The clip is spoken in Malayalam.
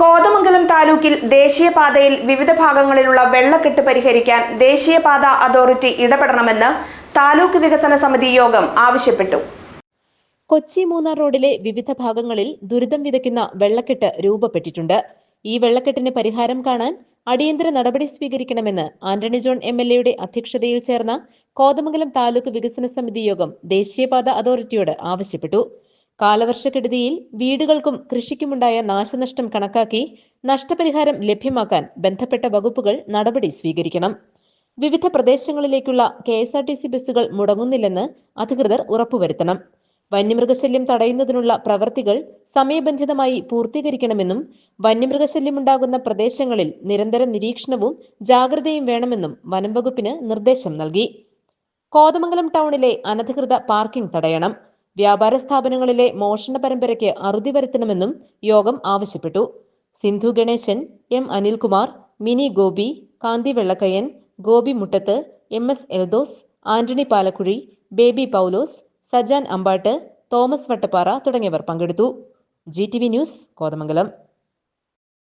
കോതമംഗലം താലൂക്കിൽ ദേശീയപാതയിൽ വിവിധ ഭാഗങ്ങളിലുള്ള വെള്ളക്കെട്ട് പരിഹരിക്കാൻ ദേശീയപാത അതോറിറ്റി ഇടപെടണമെന്ന് താലൂക്ക് വികസന സമിതി യോഗം ആവശ്യപ്പെട്ടു. കൊച്ചി മൂന്നാർ റോഡിലെ വിവിധ ഭാഗങ്ങളിൽ ദുരിതം വിതയ്ക്കുന്ന വെള്ളക്കെട്ട് രൂപപ്പെട്ടിട്ടുണ്ട്. ഈ വെള്ളക്കെട്ടിന് പരിഹാരം കാണാൻ അടിയന്തര നടപടി സ്വീകരിക്കണമെന്ന് ആന്റണി ജോൺ എം എൽ എയുടെ അധ്യക്ഷതയിൽ ചേർന്ന കോതമംഗലം താലൂക്ക് വികസന സമിതി യോഗം ദേശീയപാത അതോറിറ്റിയോട് ആവശ്യപ്പെട്ടു. കാലവർഷക്കെടുതിയിൽ വീടുകൾക്കും കൃഷിക്കുമുണ്ടായ നാശനഷ്ടം കണക്കാക്കി നഷ്ടപരിഹാരം ലഭ്യമാക്കാൻ ബന്ധപ്പെട്ട വകുപ്പുകൾ നടപടി സ്വീകരിക്കണം. വിവിധ പ്രദേശങ്ങളിലേക്കുള്ള K S R T C ബസ്സുകൾ മുടങ്ങുന്നില്ലെന്ന് അധികൃതർ ഉറപ്പുവരുത്തണം. വന്യമൃഗശല്യം തടയുന്നതിനുള്ള പ്രവൃത്തികൾ സമയബന്ധിതമായി പൂർത്തീകരിക്കണമെന്നും വന്യമൃഗശല്യമുണ്ടാകുന്ന പ്രദേശങ്ങളിൽ നിരന്തരം നിരീക്ഷണവും ജാഗ്രതയും വേണമെന്നും വനം വകുപ്പിന് നിർദ്ദേശം നൽകി. കോതമംഗലം ടൗണിലെ അനധികൃത പാർക്കിംഗ് തടയണം. വ്യാപാര സ്ഥാപനങ്ങളിലെ മോഷണ പരമ്പരയ്ക്ക് അറുതി വരുത്തണമെന്നും യോഗം ആവശ്യപ്പെട്ടു. Sindhu Ganeshan M Anilkumar Mini Gopi Kanthi Vellakkayyan Gopi Muttath M S Eldhose Antony Palakuzhi Baby Paulose Sajan Ambatt Thomas Vattappara തുടങ്ങിയവർ പങ്കെടുത്തു. G T V news Kothamangalam.